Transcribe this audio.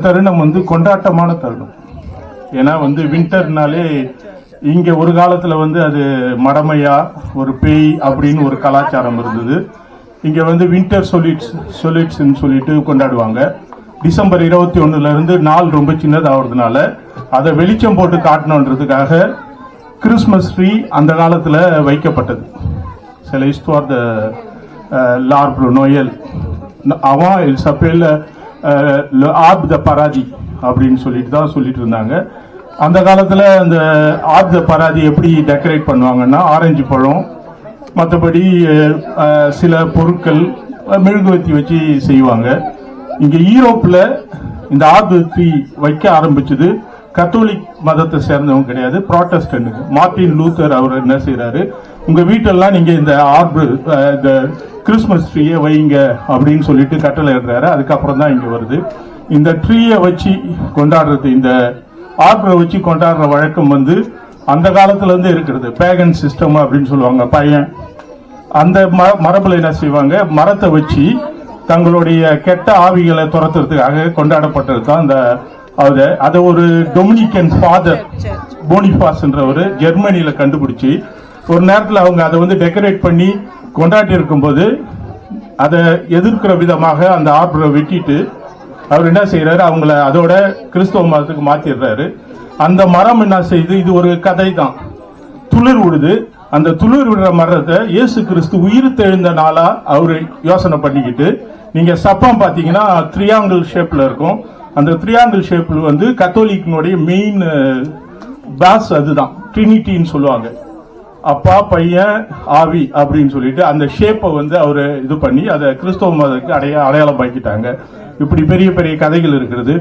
தருணம் வந்து கொண்டாட்டமான தருணம். ஏன்னா வந்து வின்டர்னாலே இங்க ஒரு காலத்துல வந்து அது மடமையா ஒரு பேய் அப்படின்னு ஒரு கலாச்சாரம் இருந்தது. இங்க வந்து வின்டர் சொலிட்ஸ் சொலிட்ஸ்ன்னு சொல்லிட்டு கொண்டாடுவாங்க. டிசம்பர் இருபத்தி ஒண்ணுல இருந்து நாள் ரொம்ப சின்னதாகிறதுனால அதை வெளிச்சம் போட்டு காட்டணுன்றதுக்காக கிறிஸ்மஸ் ட்ரீ அந்த காலத்துல வைக்கப்பட்டது. சில இஸ்துவார் த euh, நோயல் அவன் சப்பேல ஆப் த பராஜி அப்படின்னு சொல்லிட்டு தான் சொல்லிட்டு இருந்தாங்க. அந்த காலத்தில் அந்த ஆப் த பராதி எப்படி டெக்கரேட் பண்ணுவாங்கன்னா ஆரஞ்சு பழம் மற்றபடி சில பொருட்கள் மெழுகுவத்தி மெழுகுவர்த்தி வச்சு செய்வாங்க. இங்கே ஈரோப்பில் இந்த ஆர்ப் வைக்க ஆரம்பிச்சது கத்தோலிக் மதத்தை சேர்ந்தவங்க கிடையாது ப்ராட்டஸ்டன்ட் மார்டின் லூத்தர் அவர் என்ன செய்கிறாரு உங்க வீட்டெல்லாம் நீங்க இந்த ஆர்பு இந்த கிறிஸ்மஸ் ட்ரீயை வைங்க அப்படின்னு சொல்லிட்டு கட்டளை இடுறாரு அதுக்கப்புறம் தான் இங்க வருது. இந்த ட்ரீயை வச்சு கொண்டாடுறது இந்த ஆர்பரை வச்சு கொண்டாடுற வழக்கம் வந்து அந்த காலத்துல இருந்து இருக்கிறது. பேகன் சிஸ்டம் அப்படின்னு சொல்லுவாங்க பையன். அந்த ம- மரபுல என்ன செய்வாங்க? மரத்தை வச்சு தங்களுடைய கெட்ட ஆவிகளை துரத்துறதுக்காக கொண்டாடப்பட்டது தான் அந்த அது அதை ஒரு டொமினிக்கன் ஃபாதர் போனிஃபாஸ்ன்றவர் ஜெர்மனியில கண்டுபிடிச்சு ஒரு நேரத்தில் அவங்க அதை வந்து டெக்கரேட் பண்ணி கொண்டாடி இருக்கும்போது அதை எதிர்க்கிற விதமாக அந்த ஆர்டரை வெட்டிட்டு அவர் என்ன செய்யறாரு அவங்கள அதோட கிறிஸ்தவ மதத்துக்கு மாத்திடுறாரு. அந்த மரம் என்ன செய்யுது இது ஒரு கதை தான் துளிர் விடுது. அந்த துளிர் விடுற மரத்தை இயேசு கிறிஸ்து உயிர் தெழுந்த நாளா அவரு யோசனை பண்ணிக்கிட்டு நீங்க சப்பம் பாத்தீங்கன்னா த்ரியாங்கிள் ஷேப்ல இருக்கும். அந்த த்ரியாங்கிள் ஷேப்ல வந்து கத்தோலிக்கினுடைய மெயின் பாஸ் அதுதான். ட்ரினிட்டின்னு சொல்லுவாங்க. அப்பா பையன் ஆவி அப்படின்னு சொல்லிட்டு அந்த ஷேப்பை வந்து அவரு இது பண்ணி அதை கிறிஸ்தவ மதத்துக்கு அடைய அடையாளம் பாக்கிட்டாங்க இப்படி பெரிய பெரிய கதைகள் இருக்கிறது.